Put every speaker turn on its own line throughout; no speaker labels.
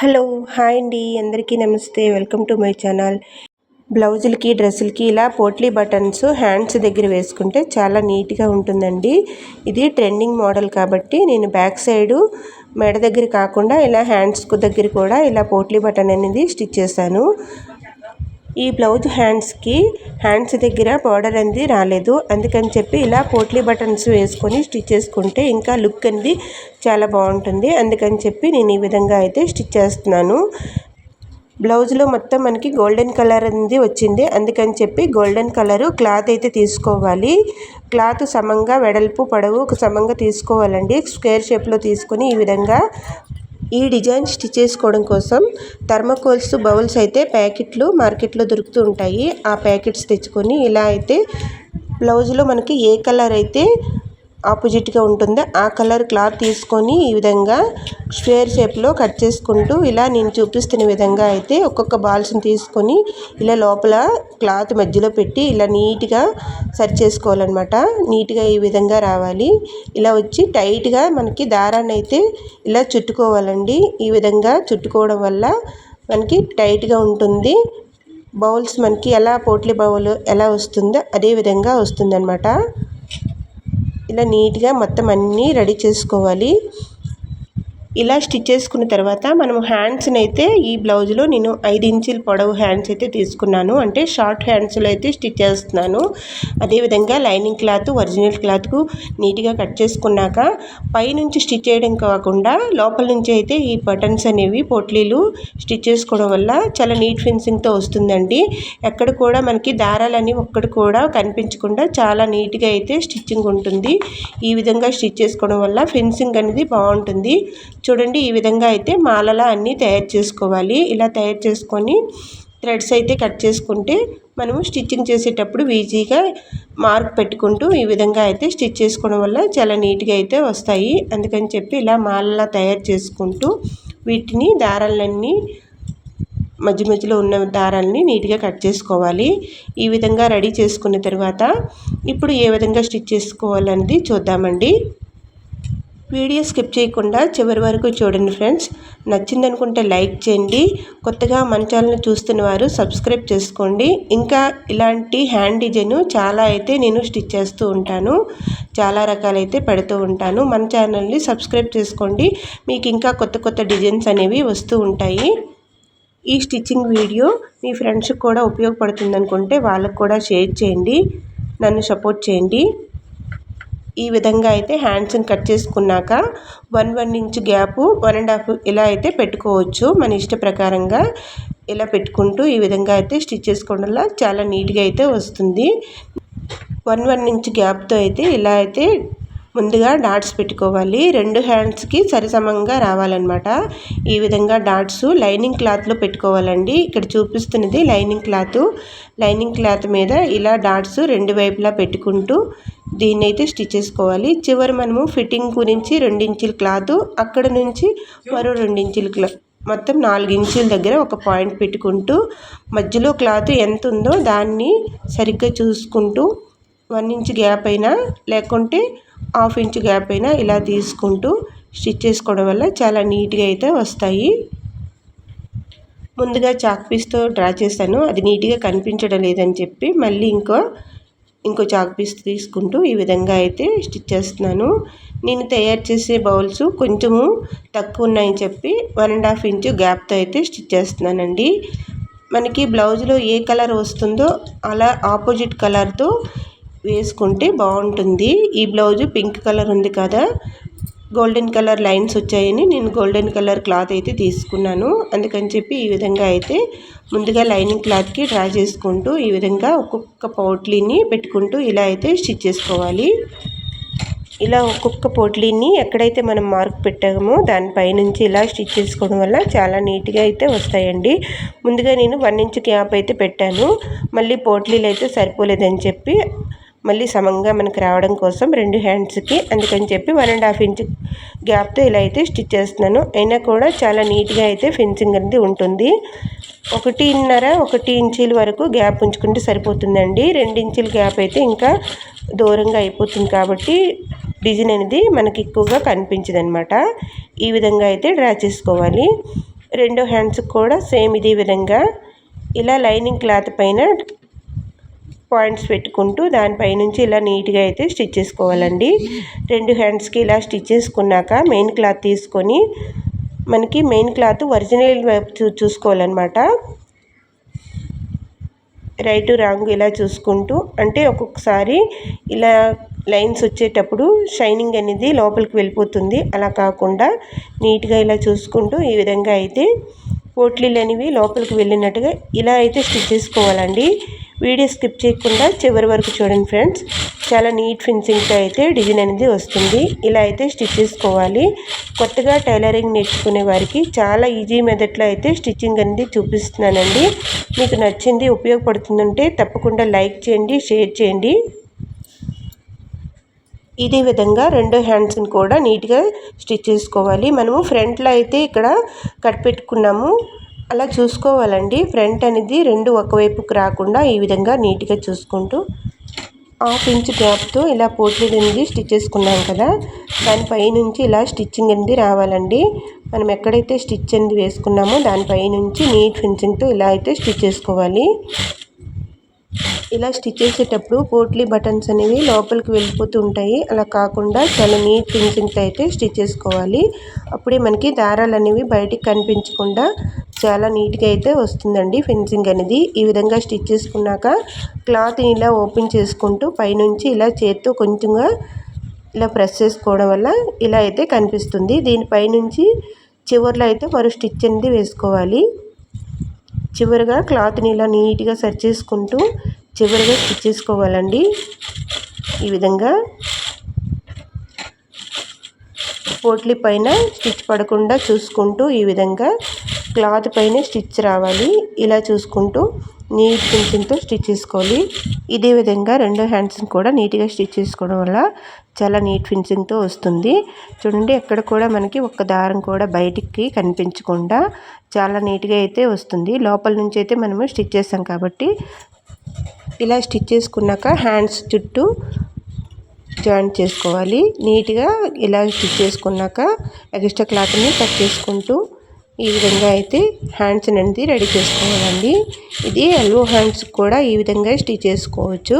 Hello hi అండి. అందరికీ నమస్తే. Welcome to my channel. బ్లౌజులకి డ్రెస్సులకి ఇలా పోట్లీ బటన్స్ హ్యాండ్స్ దగ్గర వేసుకుంటే చాలా నీట్గా ఉంటుందండి. ఇది ట్రెండింగ్ మోడల్ కాబట్టి నేను బ్యాక్ సైడు మెడ దగ్గర కాకుండా ఇలా హ్యాండ్స్ దగ్గర కూడా ఇలా పోట్లీ బటన్ అనేది స్టిచ్ చేశాను. ఈ బ్లౌజ్ హ్యాండ్స్కి హ్యాండ్స్ దగ్గర బార్డర్ అనేది రాలేదు. అందుకని చెప్పి ఇలా పోట్లీ బటన్స్ వేసుకొని స్టిచ్ చేసుకుంటే ఇంకా లుక్ అనేది చాలా బాగుంటుంది. అందుకని చెప్పి నేను ఈ విధంగా అయితే స్టిచ్ చేస్తున్నాను. బ్లౌజ్లో మొత్తం మనకి గోల్డెన్ కలర్ అనేది వచ్చింది. అందుకని చెప్పి గోల్డెన్ కలరు క్లాత్ అయితే తీసుకోవాలి. క్లాత్ సమంగా వెడల్పు పొడవు సమంగా తీసుకోవాలండి. స్క్వేర్ షేప్లో తీసుకొని ఈ విధంగా ఈ డిజైన్ స్టిచ్ చేసుకోవడం కోసం థర్మకోల్స్ బౌల్స్ అయితే ప్యాకెట్లు మార్కెట్లో దొరుకుతూ ఉంటాయి. ఆ ప్యాకెట్స్ తెచ్చుకొని ఇలా అయితే బ్లౌజ్లో మనకి ఏ కలర్ అయితే ఆపోజిట్గా ఉంటుందో. ఆ కలర్ క్లాత్ తీసుకొని ఈ విధంగా స్క్వేర్ షేప్లో కట్ చేసుకుంటూ ఇలా నేను చూపిస్తున్న విధంగా అయితే ఒక్కొక్క బాల్స్ని తీసుకొని ఇలా లోపల క్లాత్ మధ్యలో పెట్టి ఇలా నీట్గా సరి చేసుకోవాలన్నమాట. నీట్గా ఈ విధంగా రావాలి. ఇలా వచ్చి టైట్గా మనకి దారాన్ని అయితే ఇలా చుట్టుకోవాలండి. ఈ విధంగా చుట్టుకోవడం వల్ల మనకి టైట్గా ఉంటుంది. బౌల్స్ మనకి ఎలా పోట్లీ బౌల్ ఎలా వస్తుందో అదే విధంగా వస్తుందన్నమాట. ఇలా నీట్గా మొత్తం అన్నీ రెడీ చేసుకోవాలి. ఇలా స్టిచ్ చేసుకున్న తర్వాత మనం హ్యాండ్స్ని అయితే ఈ బ్లౌజ్లో నేను ఐదు ఇంచుల పొడవు హ్యాండ్స్ అయితే తీసుకున్నాను. అంటే షార్ట్ హ్యాండ్స్లో అయితే స్టిచ్ చేస్తున్నాను. అదేవిధంగా లైనింగ్ క్లాత్ ఒరిజినల్ క్లాత్కు నీట్గా కట్ చేసుకున్నాక పైనుంచి స్టిచ్ చేయడం కాకుండా లోపల నుంచి అయితే ఈ బటన్స్ అనేవి పొట్లీలు స్టిచ్ చేసుకోవడం వల్ల చాలా నీట్ ఫినిషింగ్తో వస్తుందండి. ఎక్కడ కూడా మనకి దారాలని ఒక్కడు కూడా కనిపించకుండా చాలా నీట్గా అయితే స్టిచ్చింగ్ ఉంటుంది. ఈ విధంగా స్టిచ్ చేసుకోవడం వల్ల ఫినిషింగ్ అనేది బాగుంటుంది. చూడండి ఈ విధంగా అయితే మాలలా అన్నీ తయారు చేసుకోవాలి. ఇలా తయారు చేసుకొని థ్రెడ్స్ అయితే కట్ చేసుకుంటే మనము స్టిచ్చింగ్ చేసేటప్పుడు ఈజీగా మార్క్ పెట్టుకుంటూ ఈ విధంగా అయితే స్టిచ్ చేసుకోవడం వల్ల చాలా నీట్గా అయితే వస్తాయి. అందుకని చెప్పి ఇలా మాలలా తయారు చేసుకుంటూ వీటిని దారాలన్నీ మధ్య మధ్యలో ఉన్న దారాలని నీట్గా కట్ చేసుకోవాలి. ఈ విధంగా రెడీ చేసుకున్న తర్వాత ఇప్పుడు ఏ విధంగా స్టిచ్ చేసుకోవాలనేది చూద్దామండి. వీడియో స్కిప్ చేయకుండా చివరి వరకు చూడండి ఫ్రెండ్స్. నచ్చిందనుకుంటే లైక్ చేయండి. కొత్తగా మన ఛానల్ చూస్తున్న వారు సబ్స్క్రైబ్ చేసుకోండి. ఇంకా ఇలాంటి హ్యాండ్ డిజైన్ చాలా అయితే నేను స్టిచ్ చేస్తూ ఉంటాను. చాలా రకాలైతే పెడుతూ ఉంటాను. మన ఛానల్ని సబ్స్క్రైబ్ చేసుకోండి. మీకు ఇంకా కొత్త కొత్త డిజైన్స్ అనేవి వస్తూ ఉంటాయి. ఈ స్టిచ్చింగ్ వీడియో మీ ఫ్రెండ్స్కి కూడా ఉపయోగపడుతుంది అనుకుంటే వాళ్ళకు కూడా షేర్ చేయండి. నన్ను సపోర్ట్ చేయండి. ఈ విధంగా అయితే హ్యాండ్స్ని కట్ చేసుకున్నాక one one inch gap one and half ఇలా అయితే పెట్టుకోవచ్చు. మన ఇష్ట ప్రకారంగా ఇలా పెట్టుకుంటూ ఈ విధంగా అయితే స్టిచ్ చేసుకోవడం వల్ల చాలా నీట్గా అయితే వస్తుంది. వన్ వన్ ఇంచ్ గ్యాప్తో అయితే ఇలా అయితే ముందుగా డాట్స్ పెట్టుకోవాలి. రెండు హ్యాండ్స్కి సరిసమంగా రావాలన్నమాట. ఈ విధంగా డాట్స్ లైనింగ్ క్లాత్లో పెట్టుకోవాలండి. ఇక్కడ చూపిస్తున్నది లైనింగ్ క్లాత్. లైనింగ్ క్లాత్ మీద ఇలా డాట్స్ రెండు వైపులా పెట్టుకుంటూ దీన్ని అయితే స్టిచ్ చేసుకోవాలి. చివరి మనము ఫిట్టింగ్ గురించి రెండించుల క్లాత్ అక్కడ నుంచి మరో రెండించుల క్లా మొత్తం నాలుగు ఇంచుల దగ్గర ఒక పాయింట్ పెట్టుకుంటూ మధ్యలో క్లాత్ ఎంత ఉందో దాన్ని సరిగ్గా చూసుకుంటూ వన్ ఇంచ్ గ్యాప్ అయినా లేకుంటే హాఫ్ ఇంచ్ గ్యాప్ అయినా ఇలా తీసుకుంటూ స్టిచ్ చేసుకోవడం వల్ల చాలా నీట్గా అయితే వస్తాయి. ముందుగా చాక్ పీస్తో డ్రా చేశాను. అది నీట్గా కనిపించడం లేదని చెప్పి మళ్ళీ ఇంకో ఇంకో చాక్ పీస్ తీసుకుంటూ ఈ విధంగా అయితే స్టిచ్ చేస్తున్నాను. నేను తయారు చేసే బౌల్స్ కొంచెము తక్కువ ఉన్నాయని చెప్పి వన్ అండ్ హాఫ్ ఇంచు గ్యాప్తో అయితే స్టిచ్ చేస్తున్నానండి. మనకి బ్లౌజ్లో ఏ కలర్ వస్తుందో అలా ఆపోజిట్ కలర్తో వేసుకుంటే బాగుంటుంది. ఈ బ్లౌజ్ పింక్ కలర్ ఉంది కదా. గోల్డెన్ కలర్ లైన్స్ వచ్చాయని నేను గోల్డెన్ కలర్ క్లాత్ అయితే తీసుకున్నాను. అందుకని చెప్పి ఈ విధంగా అయితే ముందుగా లైనింగ్ క్లాత్కి డ్రా చేసుకుంటూ ఈ విధంగా ఒక్కొక్క పోట్లీని పెట్టుకుంటూ ఇలా అయితే స్టిచ్ చేసుకోవాలి. ఇలా ఒక్కొక్క పోట్లీని ఎక్కడైతే మనం మార్క్ పెట్టామో దానిపైనుంచి ఇలా స్టిచ్ చేసుకోవడం వల్ల చాలా నీట్గా అయితే వస్తాయండి. ముందుగా నేను వన్ ఇంచ్ క్యాప్ అయితే పెట్టాను. మళ్ళీ పోట్లీలు అయితే సరిపోలేదని చెప్పి మళ్ళీ సమంగా మనకు రావడం కోసం రెండు హ్యాండ్స్కి అందుకని చెప్పి వన్ అండ్ హాఫ్ ఇంచ్ గ్యాప్తో ఇలా అయితే స్టిచ్ చేస్తున్నాను. అయినా కూడా చాలా నీట్గా అయితే ఫినిషింగ్ అనేది ఉంటుంది. ఒకటిన్నర ఒకటి ఇంచీల వరకు గ్యాప్ ఉంచుకుంటే సరిపోతుందండి. రెండు ఇంచుల గ్యాప్ అయితే ఇంకా దూరంగా అయిపోతుంది కాబట్టి డిజైన్ అనేది మనకి ఎక్కువగా కనిపించదు అనమాట ఈ విధంగా అయితే డ్రా చేసుకోవాలి. రెండో హ్యాండ్స్కి కూడా సేమ్ ఇదే విధంగా. ఇలా లైనింగ్ క్లాత్ పైన పాయింట్స్ పెట్టుకుంటూ దానిపైనుంచి ఇలా నీట్గా అయితే స్టిచ్ చేసుకోవాలండి. రెండు హ్యాండ్స్కి ఇలా స్టిచ్ చేసుకున్నాక మెయిన్ క్లాత్ తీసుకొని మనకి మెయిన్ క్లాత్ ఒరిజినల్ వైపు చూ చూసుకోవాలన్నమాట. రైట్ రాంగ్ ఇలా చూసుకుంటూ అంటే ఒక్కొక్కసారి ఇలా లైన్స్ వచ్చేటప్పుడు షైనింగ్ అనేది లోపలికి వెళ్ళిపోతుంది. అలా కాకుండా నీట్గా ఇలా చూసుకుంటూ ఈ విధంగా అయితే పోట్లీలు అనేవి లోపలికి వెళ్ళినట్టుగా ఇలా అయితే స్టిచ్ చేసుకోవాలండి. వీడియో స్కిప్ చేయకుండా చివరి వరకు చూడండి ఫ్రెండ్స్. చాలా నీట్ ఫినిషింగ్తో అయితే డిజైన్ అనేది వస్తుంది. ఇలా అయితే స్టిచ్ చేసుకోవాలి. కొత్తగా టైలరింగ్ నేర్చుకునే వారికి చాలా ఈజీ మెథడ్లో అయితే స్టిచ్చింగ్ అనేది చూపిస్తున్నానండి. మీకు నచ్చింది ఉపయోగపడుతుందంటే తప్పకుండా లైక్ చేయండి షేర్ చేయండి. ఇదే విధంగా రెండు హ్యాండ్స్ని కూడా నీట్గా స్టిచ్ చేసుకోవాలి. మనము ఫ్రంట్లో అయితే ఇక్కడ కట్ పెట్టుకున్నాము. అలా చూసుకోవాలండి. ఫ్రంట్ అనేది రెండు ఒకవైపుకి రాకుండా ఈ విధంగా నీట్గా చూసుకుంటూ హాఫ్ ఇంచ్ గ్యాప్తో ఇలా పోట్లీ అనేది స్టిచ్ చేసుకున్నాం కదా. దానిపై నుంచి ఇలా స్టిచ్చింగ్ అనేది రావాలండి. మనం ఎక్కడైతే స్టిచ్ అనేది వేసుకున్నామో దానిపై నుంచి నీట్ ఫినిషింగ్తో ఇలా అయితే స్టిచ్ చేసుకోవాలి. ఇలా స్టిచ్ చేసేటప్పుడు పోట్లీ బటన్స్ అనేవి లోపలికి వెళ్ళిపోతూ ఉంటాయి. అలా కాకుండా చాలా నీట్ ఫినిషింగ్తో అయితే స్టిచ్ చేసుకోవాలి. అప్పుడే మనకి దారాలు అనేవి బయటికి కనిపించకుండా చాలా నీట్గా అయితే వస్తుందండి ఫెన్సింగ్ అనేది. ఈ విధంగా స్టిచ్ చేసుకున్నాక క్లాత్ని ఇలా ఓపెన్ చేసుకుంటూ పైనుంచి ఇలా చేత్తో కొంచెంగా ఇలా ప్రెస్ చేసుకోవడం వల్ల ఇలా అయితే కనిపిస్తుంది. దీనిపైనుంచి చివరిలో అయితే మరో స్టిచ్ అనేది వేసుకోవాలి. చివరిగా క్లాత్ని ఇలా నీట్గా సెట్ చేసుకుంటూ చివరిగా స్టిచ్ చేసుకోవాలండి. ఈ విధంగా పోట్లీ పైన స్టిచ్ పడకుండా చూసుకుంటూ ఈ విధంగా క్లాత్ పైన స్టిచ్ రావాలి. ఇలా చూసుకుంటూ నీట్ ఫినిషింగ్తో స్టిచ్ చేసుకోవాలి. ఇదే విధంగా రెండు హ్యాండ్స్ని కూడా నీట్గా స్టిచ్ చేసుకోవడం వల్ల చాలా నీట్ ఫినిషింగ్తో వస్తుంది. చూడండి ఎక్కడ కూడా మనకి ఒక్క దారం కూడా బయటికి కనిపించకుండా చాలా నీట్గా అయితే వస్తుంది. లోపల నుంచి అయితే మనము స్టిచ్ చేస్తాం కాబట్టి ఇలా స్టిచ్ చేసుకున్నాక హ్యాండ్స్ చుట్టూ జాయింట్ చేసుకోవాలి. నీట్గా ఇలా స్టిచ్ చేసుకున్నాక ఎక్స్ట్రా క్లాత్ని కట్ చేసుకుంటూ ఈ విధంగా అయితే హ్యాండ్స్ అనేది రెడీ చేసుకోవాలండి. ఇది ఎల్వో హ్యాండ్స్ కూడా ఈ విధంగా స్టిచ్ చేసుకోవచ్చు.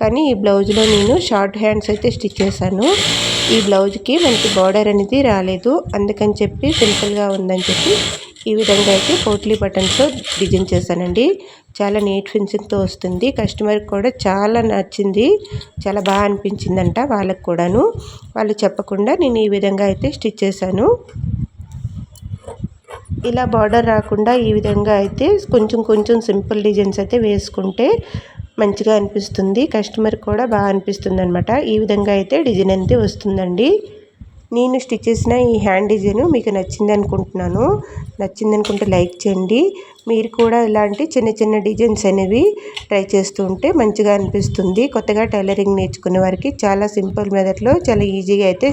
కానీ ఈ బ్లౌజ్లో నేను షార్ట్ హ్యాండ్స్ అయితే స్టిచ్ చేశాను. ఈ బ్లౌజ్కి మనకి బార్డర్ అనేది రాలేదు. అందుకని చెప్పి సింపుల్గా ఉందని చెప్పి ఈ విధంగా అయితే పోట్లీ బటన్స్తో డిజైన్ చేశానండి. చాలా నీట్ ఫినిషింగ్తో వస్తుంది. కస్టమర్కి కూడా చాలా నచ్చింది. చాలా బాగా అనిపించిందంట వాళ్ళకు కూడాను. వాళ్ళు చెప్పకుండా నేను ఈ విధంగా అయితే స్టిచ్ చేశాను. ఇలా బార్డర్ రాకుండా ఈ విధంగా అయితే కొంచెం కొంచెం సింపుల్ డిజైన్స్ అయితే వేసుకుంటే మంచిగా అనిపిస్తుంది. కస్టమర్ కూడా బాగా అనిపిస్తుంది అనమాట ఈ విధంగా అయితే డిజైన్ అయితే వస్తుందండి. నేను స్టిచ్ చేసిన ఈ హ్యాండ్ డిజైన్ మీకు నచ్చింది అనుకుంటున్నాను. నచ్చింది అనుకుంటే లైక్ చేయండి. మీరు కూడా ఇలాంటి చిన్న చిన్న డిజైన్స్ అనేవి ట్రై చేస్తూ ఉంటే మంచిగా అనిపిస్తుంది. కొత్తగా టైలరింగ్ నేర్చుకునే వారికి చాలా సింపుల్ మెథడ్లో చాలా ఈజీగా అయితే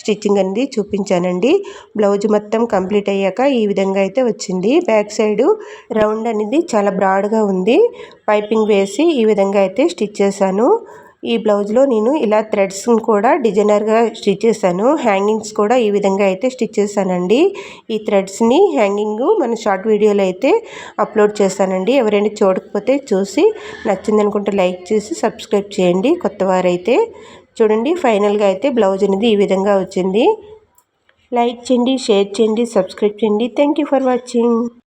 స్టిచ్చింగ్ అనేది చూపించానండి. బ్లౌజ్ మొత్తం కంప్లీట్ అయ్యాక ఈ విధంగా అయితే వచ్చింది. బ్యాక్ సైడ్ రౌండ్ అనేది చాలా బ్రాడ్గా ఉంది. పైపింగ్ వేసి ఈ విధంగా అయితే స్టిచ్ చేశాను. ఈ బ్లౌజ్లో నేను ఇలా థ్రెడ్స్ని కూడా డిజైనర్గా స్టిచ్ చేశాను. హ్యాంగింగ్స్ కూడా ఈ విధంగా అయితే స్టిచ్ చేశానండి. ఈ థ్రెడ్స్ని హ్యాంగింగ్ మన షార్ట్ వీడియోలో అయితే అప్లోడ్ చేస్తానండి ఎవరైనా చూడకపోతే చూసి నచ్చిందనుకుంటే లైక్ చేసి సబ్స్క్రైబ్ చేయండి. కొత్త వారైతే చూడండి ఫైనల్గా అయితే బ్లౌజ్ అనేది ఈ విధంగా వచ్చింది. లైక్ చేయండి షేర్ చేయండి సబ్స్క్రైబ్ చేయండి. Thank for watching.